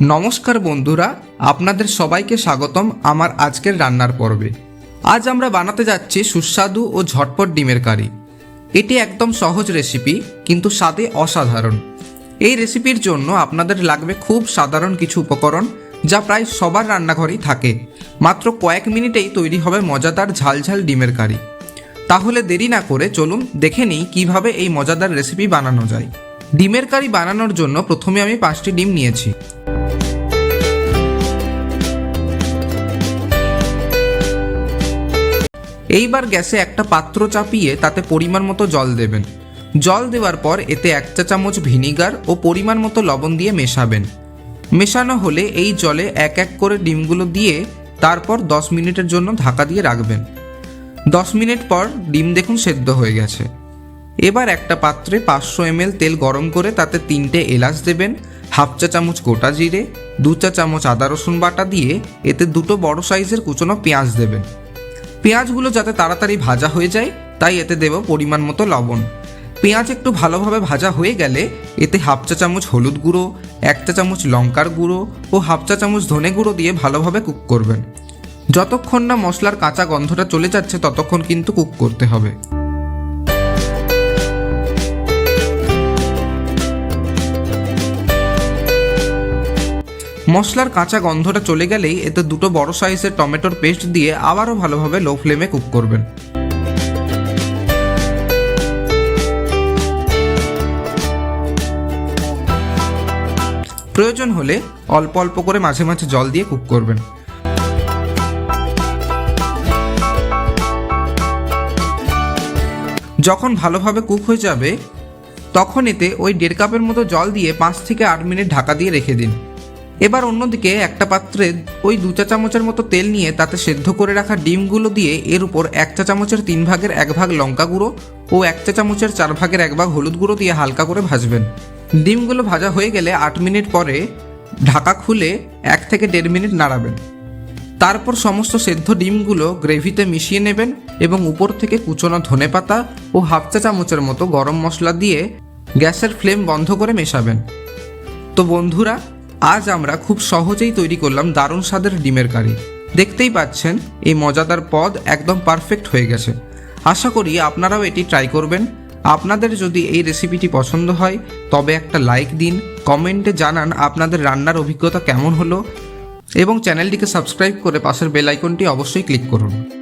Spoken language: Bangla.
নমস্কার বন্ধুরা, আপনাদের সবাইকে স্বাগতম আমার আজকের রান্নার পর্বে। আজ আমরা বানাতে যাচ্ছি সুস্বাদু ও ঝটপট ডিমের কারি। এটি একদম সহজ রেসিপি, কিন্তু স্বাদে অসাধারণ। এই রেসিপির জন্য আপনাদের লাগবে খুব সাধারণ কিছু উপকরণ, যা প্রায় সবার রান্নাঘরেই থাকে। মাত্র কয়েক মিনিটেই তৈরি হবে মজাদার ঝালঝাল ডিমের কারি। তাহলে দেরি না করে চলুন দেখে নিই কীভাবে এই মজাদার রেসিপি বানানো যায়। ডিমের কারি বানানোর জন্য প্রথমে আমি পাঁচটি ডিম নিয়েছি। এইবার গ্যাসে একটা পাত্র চাপিয়ে তাতে পরিমাণ মতো জল দেবেন। জল দেওয়ার পর এতে এক চা চামচ ভিনিগার ও পরিমাণ মতো লবণ দিয়ে মেশাবেন। মেশানো হলে এই জলে এক এক করে ডিমগুলো দিয়ে তারপর দশ মিনিটের জন্য ঢাকা দিয়ে রাখবেন। দশ মিনিট পর ডিম দেখুন সেদ্ধ হয়ে গেছে। এবার একটা পাত্রে পাঁচশো এমএল তেল গরম করে তাতে তিনটে এলাচ দেবেন, হাফ চা চামচ গোটা জিরে, দু চা চামচ আদা রসুন বাটা দিয়ে এতে দুটো বড় সাইজের কুচনো পেঁয়াজ দেবেন। পেঁয়াজগুলো যাতে তাড়াতাড়ি ভাজা হয়ে যায়, তাই এতে দেব পরিমাণ মতো লবণ। পেঁয়াজ একটু ভালোভাবে ভাজা হয়ে গেলে এতে হাফ চা চামচ হলুদ গুঁড়ো, এক চা চামচ লঙ্কার গুঁড়ো ও হাফ চা চামচ ধনে গুঁড়ো দিয়ে ভালোভাবে কুক করবেন। যতক্ষণ না মশলার কাঁচা গন্ধটা চলে যাচ্ছে, ততক্ষণ কিন্তু কুক করতে হবে। মশলার কাঁচা গন্ধটা চলে গেলেই এতে দুটো বড় সাইজের টমেটোর পেস্ট দিয়ে আবারও ভালোভাবে লো ফ্লেমে কুক করবেন। প্রয়োজন হলে অল্প অল্প করে মাঝে মাঝে জল দিয়ে কুক করবেন। যখন ভালোভাবে কুক হয়ে যাবে, তখন এতে ওই দেড় কাপের মতো জল দিয়ে পাঁচ থেকে আট মিনিট ঢাকা দিয়ে রেখে দিন। এবার অন্যদিকে একটা পাত্রে ওই দু চা চামচের মতো তেল নিয়ে তাতে সেদ্ধ করে রাখা ডিমগুলো দিয়ে এর উপর এক চা চামচের তিন ভাগের এক ভাগ লঙ্কা গুঁড়ো ও এক চা চামচের চার ভাগের এক ভাগ হলুদ গুঁড়ো দিয়ে হালকা করে ভাজবেন। ডিমগুলো ভাজা হয়ে গেলে আট মিনিট পরে ঢাকা খুলে এক থেকে দেড় মিনিট নাড়াবেন। তারপর সমস্ত সেদ্ধ ডিমগুলো গ্রেভিতে মিশিয়ে নেবেন এবং উপর থেকে কুচনো ধনেপাতা ও হাফ চা চামচের মতো গরম মশলা দিয়ে গ্যাসের ফ্লেম বন্ধ করে মেশাবেন। তো বন্ধুরা আজ আমরা খুব সহজেই তৈরি করলাম দারুণ স্বাদের ডিমের কারি। দেখতেই পাচ্ছেন, এই মজাদার পদ একদম পারফেক্ট হয়ে গেছে। আশা করি আপনারাও এটি ট্রাই করবেন। আপনাদের যদি এই রেসিপিটি পছন্দ হয়, তবে একটা লাইক দিন কমেন্টে জানান আপনাদের রান্নার অভিজ্ঞতা কেমন হলো। এবং চ্যানেলটিকে সাবস্ক্রাইব করে পাশের বেল আইকনটি অবশ্যই ক্লিক করুন।